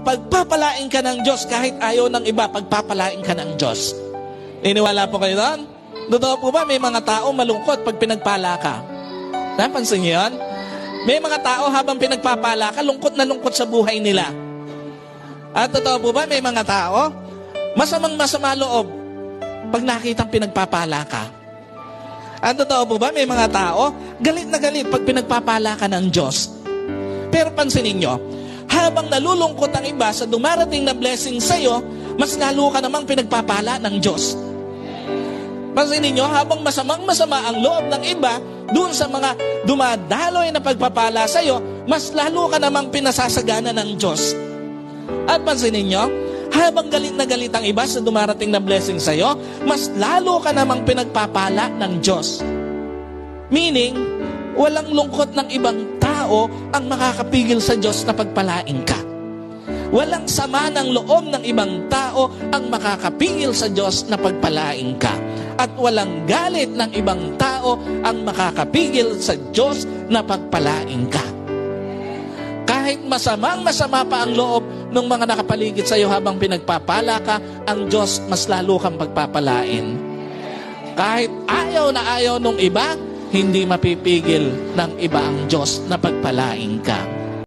pag pagpapalain ka ng Diyos, kahit ayaw ng iba, pagpapalain ka ng Diyos. Iniwala po kayo doon? Totoo po ba may mga tao malungkot pag pinagpala ka? Napansin niyo yan? May mga tao habang pinagpapala ka, lungkot na lungkot sa buhay nila. At totoo po ba may mga tao, masamang masama loob pag nakitang pinagpapala ka? At totoo po ba may mga tao, galit na galit pag pinagpapala ka ng Diyos? Pero pansinin nyo, habang nalulungkot ang iba sa dumarating na blessing sa'yo, mas lalo ka namang pinagpapala ng Diyos. Pansinin nyo, habang masamang masama ang loob ng iba, doon sa mga dumadaloy na pagpapala sa'yo, mas lalo ka namang pinasasagana ng Diyos. At pansinin nyo, habang galit na galit ang iba sa dumarating na blessing sa'yo, mas lalo ka namang pinagpapala ng Diyos. Meaning, walang lungkot ng ibang tao ang makakapigil sa Diyos na pagpalain ka. Walang sama ng loob ng ibang tao ang makakapigil sa Diyos na pagpalain ka. At walang galit ng ibang tao ang makakapigil sa Diyos na pagpalain ka. Kahit masamang masama pa ang loob ng mga nakapaligid sa iyo habang pinagpapala ka, ang Diyos mas lalo kang pagpapalain. Kahit ayaw na ayaw nung iba, hindi mapipigil ng iba ang Diyos na pagpalain ka.